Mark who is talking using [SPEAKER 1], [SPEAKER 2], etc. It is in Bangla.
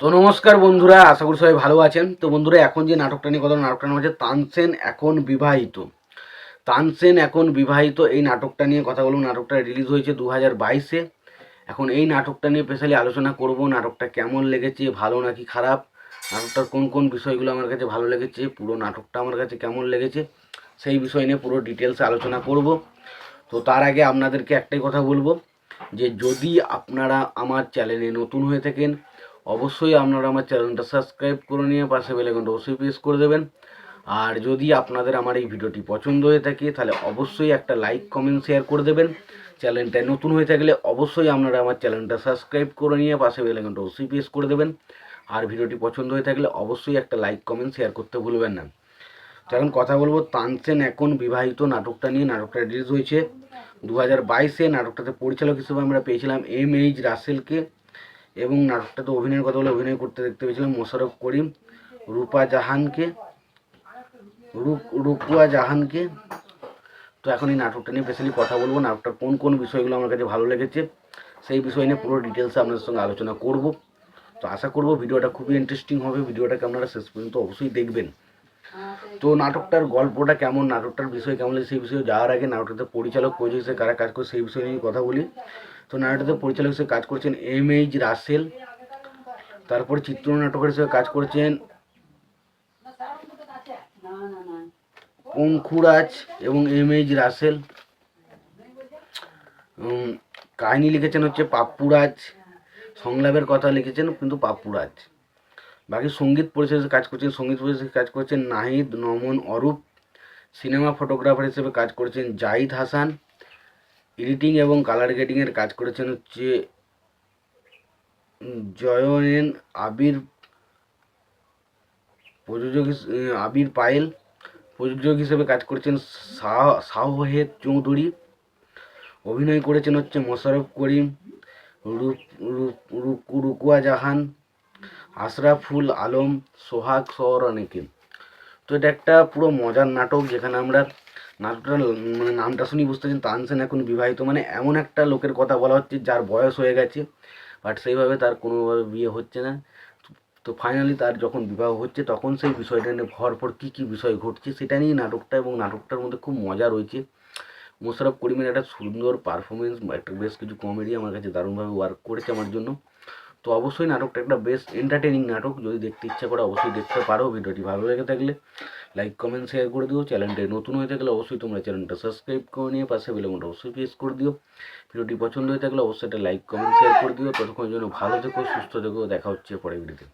[SPEAKER 1] তো নমস্কার বন্ধুরা আশা করি সবাই ভালো আছেন। তো বন্ধুরা এখন যে নাটকটা নিয়ে কথা বলব, নাটকটার নাম হচ্ছে তানসেন এখন বিবাহিত। তানসেন এখন বিবাহিত এই নাটকটা নিয়ে কথা বলব। নাটকটা রিলিজ হয়েছে দু হাজার বাইশে। এখন এই নাটকটা নিয়ে স্পেশালি আলোচনা করব নাটকটা কেমন লেগেছে ভালো নাকি খারাপ নাটকটার কোন কোন বিষয়গুলো আমার কাছে ভালো লেগেছে পুরো নাটকটা আমার কাছে কেমন লেগেছে সেই বিষয় নিয়ে পুরো ডিটেলসে আলোচনা করব। তো তার আগে আপনাদেরকে একটাই কথা বলব যে যদি আপনারা আমার চ্যানেলে নতুন হয়ে থাকেন অবশ্যই আপনারা আমার চ্যানেলটা সাবস্ক্রাইব করে নিয়ে পাশে বেলাইকনটা অবশ্যই প্রেস করে দেবেন। আর যদি আপনাদের আমার এই ভিডিওটি পছন্দ হয়ে থাকে, তাহলে অবশ্যই একটা লাইক, কমেন্ট, শেয়ার করে দেবেন। চ্যানেলটায় নতুন হয়ে থাকলে অবশ্যই আপনারা আমার চ্যানেলটা সাবস্ক্রাইব করে নিয়ে পাশে বেলাইকনটা অবশ্যই প্রেস করে দেবেন। আর ভিডিওটি পছন্দ হয়ে থাকলে অবশ্যই একটা লাইক, কমেন্ট, শেয়ার করতে ভুলবেন না। এখন কথা বলব তানসেন এখন বিবাহিত নাটকটা নিয়ে, নাটকটা রিলিজ হয়েছে। দু হাজার বাইশে নাটকটাতে পরিচালক হিসেবে আমরা পেয়েছিলাম এম এইচ রাসেলকে। এবং নাটকটাতে অভিনয়ের কথা বলে অভিনয় করতে দেখতে পেয়েছিলাম মোশারফ করিম, রূপা জাহানকে রুকুয়া জাহানকে। তো এখন এই নাটকটা নিয়ে স্পেশালি কথা বলব, নাটকটার কোন কোন বিষয়গুলো আমার কাছে ভালো লেগেছে, সেই বিষয় নিয়ে পুরো ডিটেলসে আপনাদের সঙ্গে আলোচনা করব। তো আশা করব ভিডিওটা খুবই ইন্টারেস্টিং হবে, ভিডিওটাকে আপনারা শেষ পর্যন্ত অবশ্যই দেখবেন। তো নাটকটার গল্পটা কেমন, নাটকটার বিষয় কেমন, সেই বিষয়ে যাওয়ার আগে নাটকটাতে পরিচালক প্রযোজক হিসেবে কারা কাজ করে, সেই বিষয় নিয়ে কথা বলি। তো নাটকটাতে পরিচালক হিসেবে কাজ করছেন এম এইচ রাসেল। তারপর চিত্রনাটকের হিসেবে কাজ করছেন অঙ্কুরাজ এবং এম এইচ রাসেল। কাহিনী লিখেছেন হচ্ছে পাপ্পুরাজ। সংলাপের কথা লিখেছেন কিন্তু পাপ্পুরাজ। বাকি সংগীত পরিচালক কাজ করছেন, সংগীত পরিচালক কাজ করছেন নাহিদ, নমন অরূপ। সিনেমা ফটোগ্রাফার হিসেবে কাজ করছেন জাহিদ হাসান। এডিটিং এবং কালার গ্রেডিংয়ের কাজ করেছেন হচ্ছে উম, জয়নেন আবির প্রযোজক আবির পায়েল প্রযোজক হিসেবে কাজ করেছেন শাহ শাহেদ চৌধুরী। অভিনয় করেছেন হচ্ছে মোশাররফ করিম রুকুয়া জাহান আশরাফুল আলম সোহাগ সহ অনেকে তো এটা একটা পুরো মজার নাটক যেখানে আমরা নাটকটা মানে নামটা শুনি বুঝতে পারছেন, তানসেন এখন বিবাহিত মানে এমন একটা লোকের কথা বলা হচ্ছে যার বয়স হয়ে গেছে বাট সেইভাবে তার কোনোভাবে বিয়ে হচ্ছে না। তো ফাইনালি তার যখন বিবাহ হচ্ছে, তখন সেই বিষয়টা নিয়ে ভরপর কী কী বিষয় ঘটছে, সেটা নিয়ে নাটকটা এবং নাটকটার মধ্যে খুব মজা রয়েছে। মোশারফ করিমের একটা সুন্দর পারফরমেন্স একটা বেশ কিছু কমেডি আমার কাছে দারুণভাবে ওয়ার্ক করেছে আমার জন্য। তো অবশ্যই নাটকটা একটা বেস্ট এন্টারটেনিং নাটক। যদি দেখতে ইচ্ছা করে অবশ্যই দেখতে পারো। ভিডিওটি ভালো লেগে থাকলে লাইক কমেন্ট শেয়ার করে দিও। চ্যানেলটি নতুন হয়ে থাকলে অবশ্যই তোমরা চ্যানেলটা সাবস্ক্রাইব করে নিয়ে পাশে বেলেমনটা অবশ্যই প্রেস করে দিও। ভিডিওটি পছন্দ হয়ে থাকলে অবশ্যই একটা লাইক কমেন্ট শেয়ার করে দিও। ততক্ষণের জন্য ভালো থেকো, সুস্থ থেকো। দেখা হচ্ছে পরে ভিডিওতে